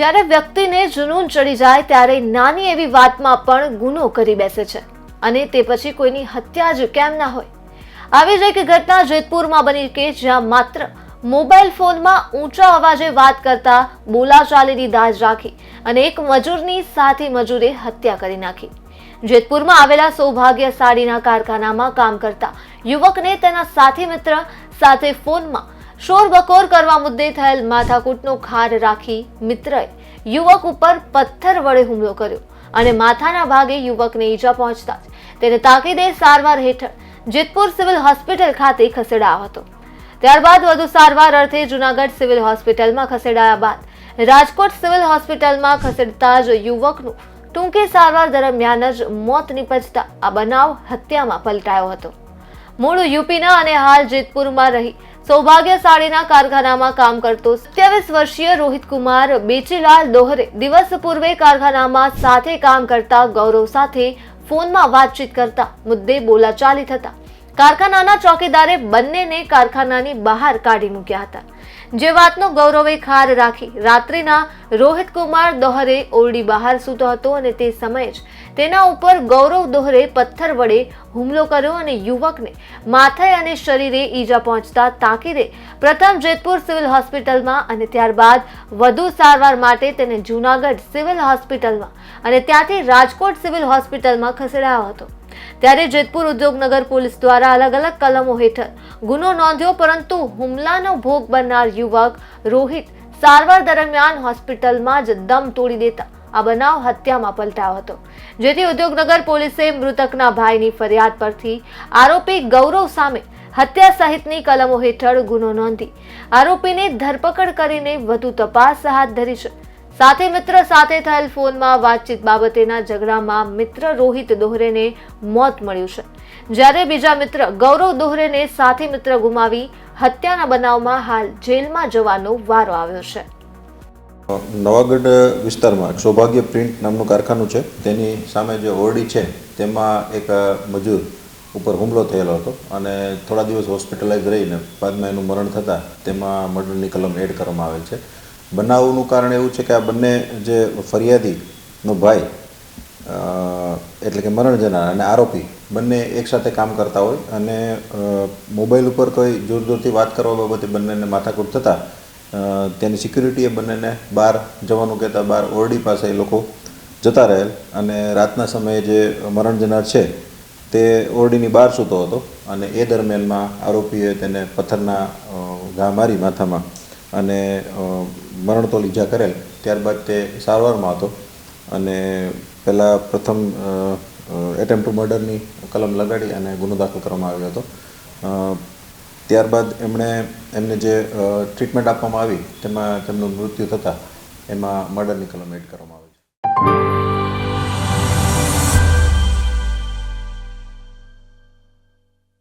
જ્યારે વ્યક્તિને જુનૂન ચડી જાય ત્યારે નાની એવી વાતમાં પણ ગુનો કરી બેસે છે અને તે પછી કોઈની હત્યા જ કેમ ના હોય. આવી જ એક ઘટના જેતપુરમાં બની કે જ્યાં માત્ર મોબાઈલ ફોનમાં ઊંચા અવાજે વાત કરતા બોલાચાલીની દાજ રાખી અને એક મજૂરની સાથી મજૂરે હત્યા કરી નાખી. જેતપુરમાં આવેલા સૌભાગ્ય સાડીના કારખાનામાં કામ કરતા યુવકને તેના સાથી મિત્ર સાથે ફોનમાં શોરબકોર કરવા મુદ્દે થયેલ માથાકૂટનો ખાર રાખી મિત્રએ યુવક ઉપર પથ્થર વડે હુમલો કર્યો અને માથાના ભાગે યુવકને ઈજા પહોંચતા જ તેને તાકીદે સારવાર હેઠળ જેતપુર સિવિલ હોસ્પિટલ ખાતે ખસેડાયો હતો. ત્યારબાદ વધુ સારવાર અર્થે જુનાગઢ સિવિલ હોસ્પિટલમાં ખસેડાયા બાદ રાજકોટ સિવિલ હોસ્પિટલમાં ખસેડતા જ યુવકનું ટૂંકી સારવાર દરમિયાન જ મોત નિપજતા આ બનાવ હત્યામાં પલટાયો હતો. મૂળ યુપીના અને હાલ જેતપુરમાં રહી. સૌભાગ્ય સાડીના કારખાનામાં કામ કરતો સત્યાવીસ વર્ષીય રોહિત કુમાર બેચીલાલ દોહરે દિવસ પૂર્વે કારખાનામાં સાથે કામ કરતા ગૌરવ સાથે ફોનમાં વાતચીત કરતા મુદ્દે બોલાચાલી થતા. કારખાનાના ચોકીદારે બંનેને કારખાનાની બહાર કાઢી મૂક્યા હતા. જે વાતનો ગૌરવે ખાર રાખી રાત્રિના રોહિત કુમાર દોહરે ઓરડી બહાર સૂતો હતો અને તે સમયે જ તેના ઉપર ગૌરવ દોહરે પથ્થર વડે હુમલો કર્યો અને યુવકને માથે અને શરીરે ઈજા પહોંચતા તાકીદે પ્રથમ જેતપુર સિવિલ હોસ્પિટલમાં અને ત્યારબાદ વધુ સારવાર માટે તેને જૂનાગઢ સિવિલ હોસ્પિટલમાં અને ત્યાંથી રાજકોટ સિવિલ હોસ્પિટલમાં ખસેડાયો હતો. ત્યારે જેતપુર ઉદ્યોગનગર પોલીસ દ્વારા અલગ અલગ કલમો હેઠળ ગુનો નોંધ્યો, પરંતુ હુમલાનો ભોગ બનનાર યુવક રોહિત સારવાર દરમિયાન હોસ્પિટલમાં જ દમ તોડી દેતા આ બનાવ હત્યામાં પલટાયો હતો. જેથી ઉદ્યોગનગર પોલીસે મૃતકના ભાઈની ફરિયાદ પરથી આરોપી ગૌરવ સામે હત્યા સહિતની કલમો હેઠળ ગુનો નોંધી આરોપીની ધરપકડ કરીને વધુ તપાસ હાથ ધરી છે. સાથે મિત્ર સાથે થયેલ ફોનમાં વાતચીત બાબતેના ઝઘડામાં મિત્ર રોહિત દોહરેને મોત મળ્યું છે. જ્યારે બીજા મિત્ર ગૌરવ દોહરેને સાથી મિત્ર ગુમાવી હત્યાના બનાવમાં હાલ જેલમાં જવાનો વારો આવ્યો છે. નવાગઢ વિસ્તારમાં સૌભાગ્ય પ્રિન્ટ નામનું કારખાનું છે. તેની સામે જે ઓરડી છે, તેમાં એક મજૂર ઉપર હુમલો થયેલો હતો અને થોડા દિવસ હોસ્પિટલાઇઝ રહીને બાદમાં એનું મરણ થતાં તેમાં મર્ડરની કલમ એડ કરવામાં આવેલ છે. બનાવનું કારણ એવું છે કે આ બંને જે ફરિયાદીનો ભાઈ એટલે કે મરણ જનાર અને આરોપી બંને એકસાથે કામ કરતા હોય અને મોબાઈલ ઉપર કોઈ જોરજોરથી વાત કરવા બાબતે બંનેને માથાકૂટ થતાં તેની સિક્યુરિટીએ બંનેને બહાર જવાનું કહેતા બહાર ઓરડી પાસે એ લોકો જતા રહેલ અને રાતના સમયે જે મરણ જનાર છે તે ઓરડીની બહાર સૂતો હતો અને એ દરમિયાનમાં આરોપીએ તેને પથ્થરના ઘા મારી માથામાં અને મરણ મરણતોલ ઈજા કરેલ. ત્યારબાદ તે સારવારમાં હતો અને પહેલાં પ્રથમ એટેમ્પ ટુ મર્ડરની કલમ લગાડી અને ગુનો દાખલ કરવામાં આવ્યો હતો. ત્યારબાદ એમણે એમને જે ટ્રીટમેન્ટ આપવામાં આવી, તેમાં તેમનું મૃત્યુ થતાં એમાં મર્ડરની કલમ એડ કરવામાં આવી છે.